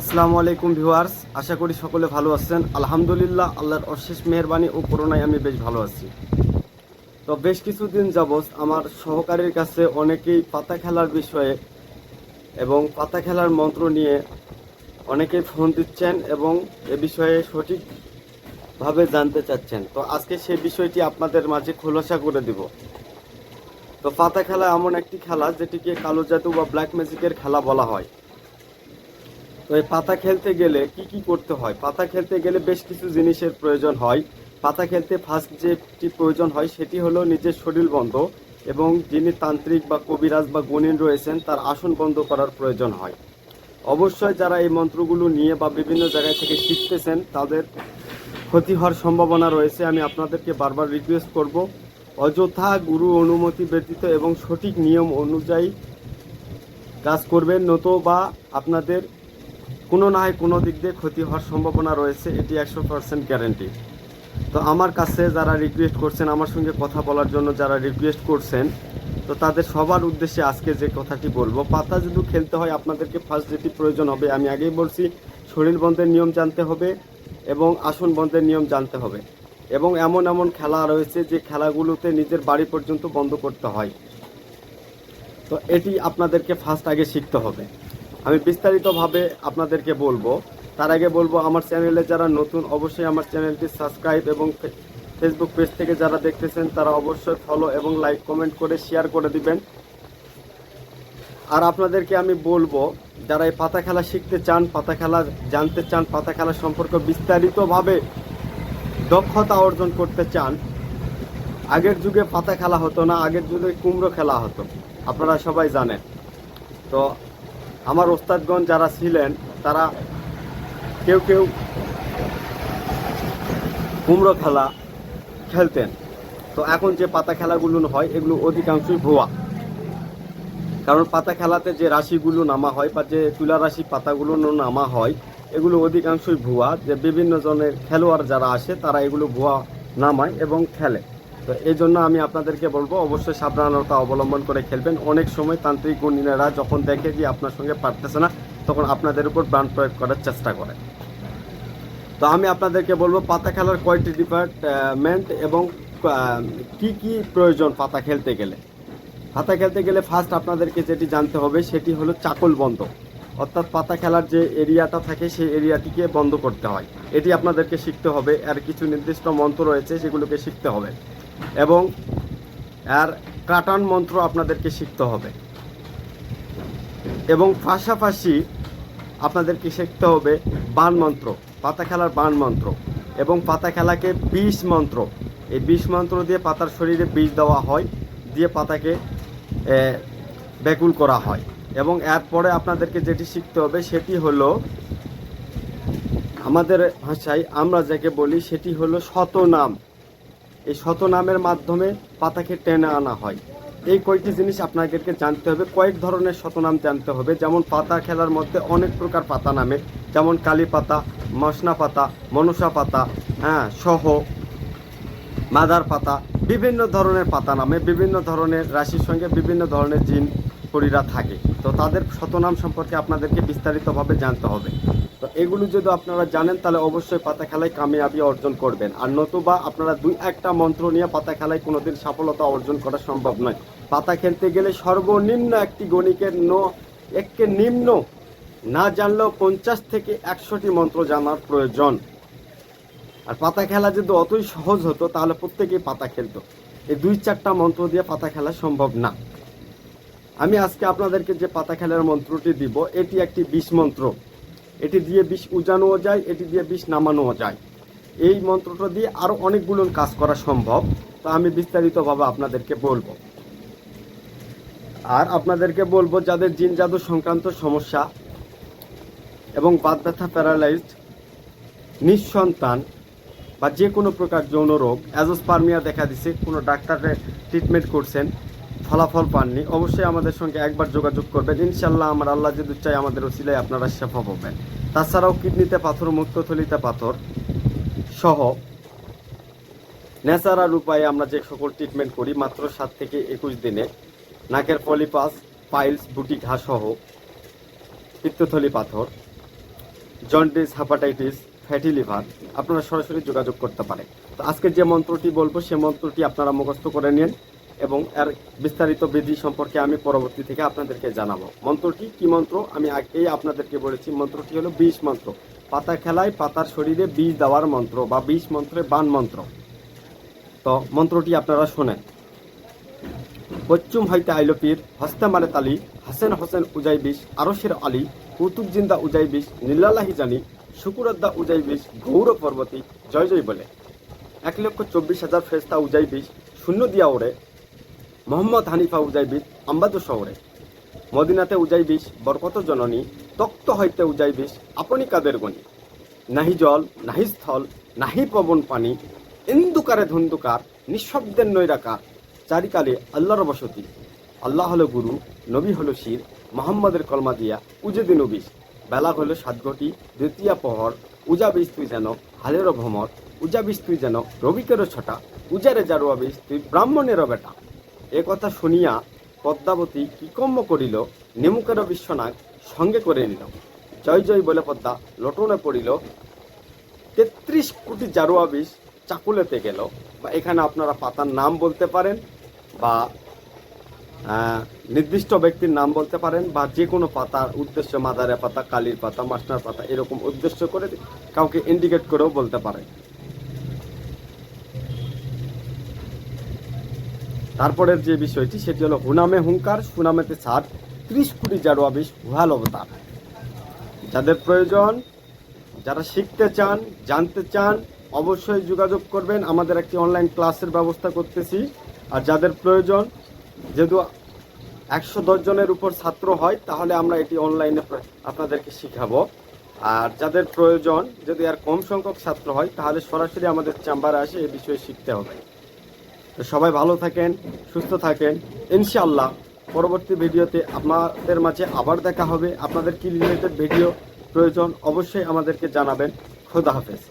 আসসালামু আলাইকুম ভিউয়ার্স, আশা করি সকলে ভালো আছেন। আলহামদুলিল্লাহ, আল্লাহর অশেষ মেহরবানি ও করোনায় আমি বেশ ভালো আছি। তো বেশ কিছুদিন যাবৎ আমার সহকারীর কাছে অনেকেই পাতা খেলার বিষয়ে এবং পাতা খেলার মন্ত্র নিয়ে অনেকেই ফোন দিচ্ছেন এবং এ বিষয়ে সঠিকভাবে জানতে চাচ্ছেন। তো আজকে সেই বিষয়টি আপনাদের মাঝে খোলাসা করে দিব। তো পাতা খেলা এমন একটি খেলা যেটিকে কালো জাদু বা ব্ল্যাক ম্যাজিকের খেলা বলা হয়। তো এই পাতা খেলতে গেলে কি কি করতে হয়? পাতা খেলতে গেলে বেশ কিছু জিনিসের প্রয়োজন হয়। পাতা খেলতে ফার্স্ট যেটি প্রয়োজন হয় সেটি হলো নিজের শরীর বন্ধ এবং যিনি তান্ত্রিক বা কবিরাজ বা গণিন রয়েছেন তার আসন বন্ধ করার প্রয়োজন হয়। অবশ্যই যারা এই মন্ত্রগুলো নিয়ে বা বিভিন্ন জায়গায় থেকে শিখতেছেন, তাদের ক্ষতি হওয়ার সম্ভাবনা রয়েছে। আমি আপনাদেরকে বারবার রিকোয়েস্ট করব, অযথা গুরু অনুমতি ব্যতীত এবং সঠিক নিয়ম অনুযায়ী কাজ করবেন, নতুবা আপনাদের কোনো না হয় কোনো দিক দিয়ে ক্ষতি হওয়ার সম্ভাবনা রয়েছে, এটি একশো পার্সেন্ট গ্যারেন্টি তো আমার কাছে যারা রিকোয়েস্ট করছেন, আমার সঙ্গে কথা বলার জন্য যারা রিকোয়েস্ট করছেন, তো তাদের সবার উদ্দেশ্যে আজকে যে কথাটি বলব, পাতা যদি খেলতে হয় আপনাদেরকে ফার্স্ট যেটি প্রয়োজন হবে, আমি আগেই বলছি, শরীর বন্ধের নিয়ম জানতে হবে এবং আসন বন্ধের নিয়ম জানতে হবে। এবং এমন এমন খেলা রয়েছে যে খেলাগুলোতে নিজের বাড়ি পর্যন্ত বন্ধ করতে হয়। তো এটি আপনাদেরকে ফার্স্ট আগে শিখতে হবে। আমি বিস্তারিতভাবে আপনাদেরকে বলব। তার আগে বলব, আমার চ্যানেলে যারা নতুন, অবশ্যই আমার চ্যানেলটি সাবস্ক্রাইব এবং ফেসবুক পেজ থেকে যারা দেখতেছেন, তারা অবশ্যই ফলো এবং লাইক কমেন্ট করে শেয়ার করে দিবেন। আর আপনাদেরকে আমি বলব, যারা এই পাতা খেলা শিখতে চান, পাতা খেলা জানতে চান, পাতা খেলা সম্পর্কে বিস্তারিতভাবে দক্ষতা অর্জন করতে চান, আগের যুগে পাতা খেলা হতো না, আগের যুগে কুমড়ো খেলা হতো। আপনারা সবাই জানেন। তো আমার ওস্তাদগণ যারা ছিলেন, তারা কেউ কেউ কুমড়ো খেলা খেলতেন। তো এখন যে পাতা খেলাগুলো হয়, এগুলো অধিকাংশই ভুয়া। কারণ পাতা খেলাতে যে রাশিগুলো নামা হয় বা যে তুলা রাশি পাতাগুলো নামা হয়, এগুলো অধিকাংশই ভুয়া। যে বিভিন্ন জনের খেলোয়াড় যারা আসে, তারা এগুলো ভুয়া নামায় এবং খেলে। তো এই জন্য আমি আপনাদেরকে বলব, অবশ্যই সাবধানতা অবলম্বন করে খেলবেন। অনেক সময় তান্ত্রিক গুণিনেরা যখন দেখে যে আপনার সঙ্গে পারতেছে না, তখন আপনাদের উপর প্রাণ প্রয়োগ করার চেষ্টা করে। তো আমি আপনাদেরকে বলব, পাতা খেলার কয়টি ডিপার্টমেন্ট এবং কি কি প্রয়োজন পাতা খেলতে গেলে? পাতা খেলতে গেলে ফার্স্ট আপনাদেরকে যেটি জানতে হবে, সেটি হলো চাকল বন্ধ। অর্থাৎ পাতা খেলার যে এরিয়াটা থাকে, সেই এরিয়াটিকে বন্ধ করতে হয়। এটি আপনাদেরকে শিখতে হবে। আর কিছু নির্দিষ্ট মন্ত্র রয়েছে, সেগুলোকে শিখতে হবে। এবং আর কাটান মন্ত্র আপনাদেরকে শিখতে হবে। এবং পাশাপাশি আপনাদেরকে শিখতে হবে বান মন্ত্র, পাতা খেলার বান মন্ত্র এবং পাতা খেলাকে বিষ মন্ত্র। এই বিষ মন্ত্র দিয়ে পাতার শরীরে বিষ দেওয়া হয়, দিয়ে পাতাকে ব্যাকুল করা হয়। এবং এরপরে আপনাদেরকে যেটি শিখতে হবে সেটি হলো, আমাদের ভাষায় আমরা যাকে বলি সেটি হলো শতনাম এই শতনামের মাধ্যমে পাতাকে টেনে আনা হয়। এই কয়টি জিনিস আপনাদেরকে জানতে হবে। কয়েক ধরনের শতনাম জানতে হবে। যেমন পাতা খেলার মধ্যে অনেক প্রকার পাতা নামে। যেমন কালী পাতা, মশনা পাতা, মনসা পাতা হ্যাঁ সহ, মাদার পাতা, বিভিন্ন ধরনের পাতা নামে, বিভিন্ন ধরনের রাশির সঙ্গে বিভিন্ন ধরনের জিন পরীরা থাকে। তো তাদের শতনাম সম্পর্কে আপনাদেরকে বিস্তারিতভাবে জানতে হবে। তো এগুলো যদি আপনারা জানেন, তাহলে অবশ্যই পাতা খেলায় কামিয়াবি অর্জন করবেন। আর নতুবা আপনারা দুই একটা মন্ত্র নিয়ে পাতা খেলায় কোনোদিন সফলতা অর্জন করা সম্ভব নয়। পাতা খেলতে গেলে সর্বনিম্ন একটি গণিকের ন একে নিম্ন, না জানলেও পঞ্চাশ থেকে একশোটি মন্ত্র জানার প্রয়োজন। আর পাতা খেলা যদি অতই সহজ হতো, তাহলে প্রত্যেকেই পাতা খেলতো। এই দুই চারটা মন্ত্র দিয়ে পাতা খেলা সম্ভব না। আমি আজকে আপনাদেরকে যে পাতা খেলার মন্ত্রটি দিব, এটি একটি বিষ মন্ত্র এটি দিয়ে বিষ উজানোও যায়, এটি দিয়ে বিষ নামানোও যায়। এই মন্ত্রটা দিয়ে আরও অনেকগুলো কাজ করা সম্ভব, তো আমি বিস্তারিতভাবে আপনাদেরকে বলব। আর আপনাদেরকে বলব, যাদের জিন জাদু সংক্রান্ত সমস্যা এবং বাদ ব্যথা, প্যারালাইজড, নিঃসন্তান বা যে কোনো প্রকার যৌন রোগ, অ্যাজোস্পার্মিয়া দেখা দিছে, কোনো ডাক্তারের ট্রিটমেন্ট করছেন ফলাফল পাননি, অবশ্যই আমাদের সঙ্গে একবার যোগাযোগ করবেন। ইনশাল্লাহ আমার আল্লাহ যদি চাই আমাদের ওসিলায় আপনারা সেফা পাবেন। তাছাড়াও কিডনিতে পাথর, মুক্তথলিতে পাথর সহ ন্যাচারাল উপায়ে আমরা যে সকল ট্রিটমেন্ট করি, মাত্র সাত থেকে একুশ দিনে, নাকের পলিপাস, পাইলস, বুটি, ঘা সহ পিত্তথলি পাথর, জন্ডিস হ্যাপাটাইটিস ফ্যাটি লিভার আপনারা সরাসরি যোগাযোগ করতে পারেন। তো আজকে যে মন্ত্রটি বলব, সে মন্ত্রটি আপনারা মুখস্থ করে নিন। এবং এর বিস্তারিত বিধি সম্পর্কে আমি পরবর্তী থেকে আপনাদেরকে জানাব। মন্ত্রটি কি মন্ত্র? আমি আগেই আপনাদেরকে বলেছি, মন্ত্রটি হলো বিষ মন্ত্র। পাতা খেলায় পাতার শরীরে বিষ দেওয়ার মন্ত্র বা বিষ মন্ত্রে বান মন্ত্র। তো মন্ত্রটি আপনারা শোনেন। পশ্চিম হইতে আইলো পীর, হস্তে মারে তালি, হাসেন হোসেন উজাই বিষ, আরশের আলী, কুতুব জিন্দা উজাই বিষ নীলালাহি জানি শুকুরদ্দা উজাই বিষ, গৌর পর্বতী, জয় জয় বলে। এক লক্ষ চব্বিশ হাজার ফেস্তা উজাই বিষ, শূন্য দিয়া ওড়ে। মোহাম্মদ হানিফা উজাই বিষ আম্বাদু শহরে। মদিনাতে উজাই বিষ বরকত জননী, তক্ত হইতে উজাই বিষ আপনি কাদের গণি? নাহি জল, নাহি স্থল, নাহি পবন পানি, ইন্দুকারে ধুন্দুকার, নিঃশব্দের নৈরাকার, চারিকালে আল্লাহর বসতি। আল্লাহ হলো গুরু, নবী হলো শির, মোহাম্মদের কলমা দিয়া উজেদি নবিস বেলা হলো সাত ঘটি, দ্বিতীয় প্রহর উজা বিষ তুই যেন হালেরও ভ্রমর, উজা বিষ তুই যেন রবিকেরও ছটা, উজারে জারুয়া বিষ তুই ব্রাহ্মণেরও বেটা। এ কথা শুনিয়া পদ্মাবতী কি কম্ম করিল নেমুকের বিশ্বনাগ সঙ্গে করে নিল। জয় জয় বলে পদ্মা লটনে পড়িল। তেত্রিশ কোটি জারুয়া বিষ চাকুলেতে গেল। বা এখানে আপনারা পাতার নাম বলতে পারেন বা নির্দিষ্ট ব্যক্তির নাম বলতে পারেন বা যে কোনো পাতার উদ্দেশ্য মাদারে পাতা, কালির পাতা, মাসনার পাতা এরকম উদ্দেশ্য করে কাউকে ইন্ডিকেট করেও বলতে পারেন। তারপরের যে বিষয়টি, সেটি হলো হুনামে হুঙ্কার, সুনামেতে ষাট ত্রিশ কোটি জারোয়া বিষ হুয়াল অবতার। যাদের প্রয়োজন, যারা শিখতে চান, জানতে চান, অবশ্যই যোগাযোগ করবেন। আমাদের একটি অনলাইন ক্লাসের ব্যবস্থা করতেছি। আর যাদের প্রয়োজন, যেহেতু একশো দশ জনের উপর ছাত্র হয়, তাহলে আমরা এটি অনলাইনে আপনাদেরকে শিখাবো। আর যাদের প্রয়োজন, যদি আর কম সংখ্যক ছাত্র হয়, তাহলে সরাসরি আমাদের চেম্বারে আসে, এ বিষয়ে শিখতে হবে। তো সবাই ভালো থাকেন, সুস্থ থাকেন। ইনশাআল্লাহ পরবর্তী ভিডিওতে আপনাদের মাঝে আবার দেখা হবে। আপনাদের কি রিলেটেড ভিডিও প্রয়োজন অবশ্যই আমাদেরকে জানাবেন। খোদা হাফেজ।